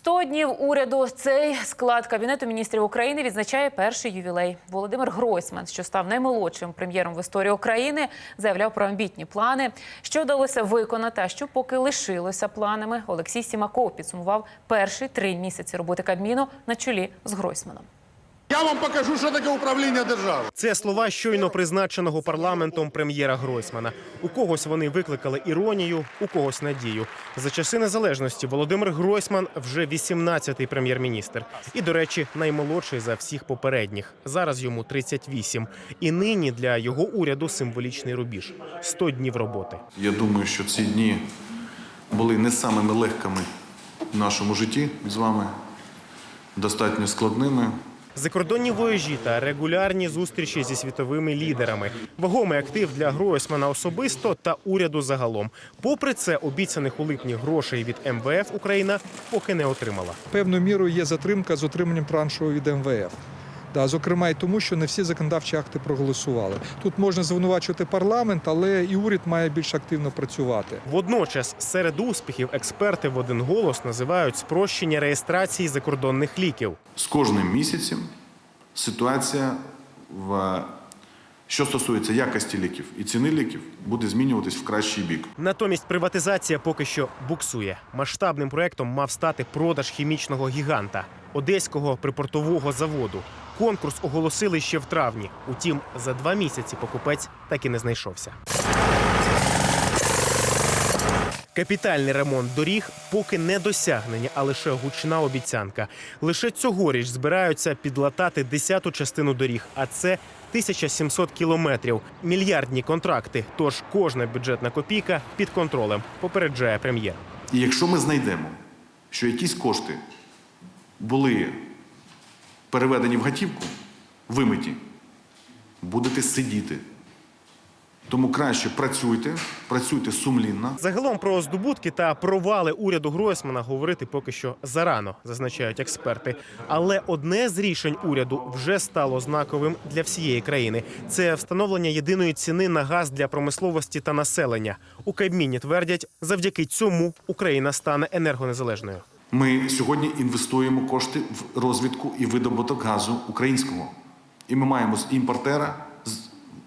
100 днів уряду цей склад кабінету міністрів України відзначає перший ювілей. Володимир Гройсман, що став наймолодшим прем'єром в історії України, заявляв про амбітні плани. Що вдалося виконати, а що поки лишилося планами. Олексій Сімаков підсумував перші три місяці роботи Кабміну на чолі з Гройсманом. Я вам покажу, що таке управління держави. Це слова щойно призначеного парламентом прем'єра Гройсмана. У когось вони викликали іронію, у когось надію. За часи незалежності Володимир Гройсман вже 18-й прем'єр-міністр. І, до речі, наймолодший за всіх попередніх. Зараз йому 38. І нині для його уряду символічний рубіж 100 днів роботи. Я думаю, що ці дні були не самими легкими в нашому житті з вами, достатньо складними. Закордонні вояжі та регулярні зустрічі зі світовими лідерами. Вагомий актив для Гройсмана особисто та уряду загалом. Попри це, обіцяних у липні грошей від МВФ Україна поки не отримала. Певною мірою є затримка з отриманням траншу від МВФ. Да, зокрема, і тому, що не всі законодавчі акти проголосували. Тут можна звинувачувати парламент, але і уряд має більш активно працювати. Водночас, серед успіхів експерти в один голос називають спрощення реєстрації закордонних ліків. З кожним місяцем ситуація, в, що стосується якості ліків і ціни ліків, буде змінюватись в кращий бік. Натомість приватизація поки що буксує. Масштабним проектом мав стати продаж хімічного гіганта одеського припортового заводу. Конкурс оголосили ще в травні. Утім, за два місяці покупець так і не знайшовся. Капітальний ремонт доріг поки не досягнення, а лише гучна обіцянка. Лише цьогоріч збираються підлатати десяту частину доріг, а це 1700 кілометрів. Мільярдні контракти. Тож кожна бюджетна копійка під контролем, попереджає прем'єр. І якщо ми знайдемо, що якісь кошти були переведені в готівку, вимиті, будете сидіти. Тому краще працюйте, працюйте сумлінно. Загалом про здобутки та провали уряду Гройсмана говорити поки що зарано, зазначають експерти. Але одне з рішень уряду вже стало знаковим для всієї країни. Це встановлення єдиної ціни на газ для промисловості та населення. У Кабміні твердять, завдяки цьому Україна стане енергонезалежною. Ми сьогодні інвестуємо кошти в розвідку і видобуток газу українського. І ми маємо з імпортера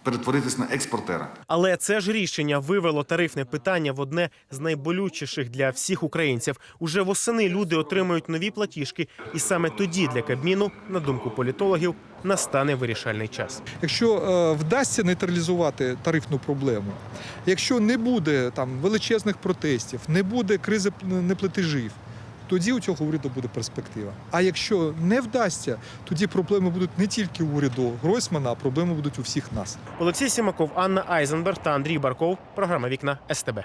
перетворитись на експортера. Але це ж рішення вивело тарифне питання в одне з найболючіших для всіх українців. Уже восени люди отримують нові платіжки, і саме тоді для Кабміну, на думку політологів, настане вирішальний час. Якщо е, вдасться нейтралізувати тарифну проблему, якщо не буде там величезних протестів, не буде кризи неплатежів, тоді у цього уряду буде перспектива. А якщо не вдасться, тоді проблеми будуть не тільки уряду Гройсмана, а проблеми будуть у всіх нас. Олексій Сімаков, Анна Айзенберг та Андрій Барков. Програма Вікна СТБ.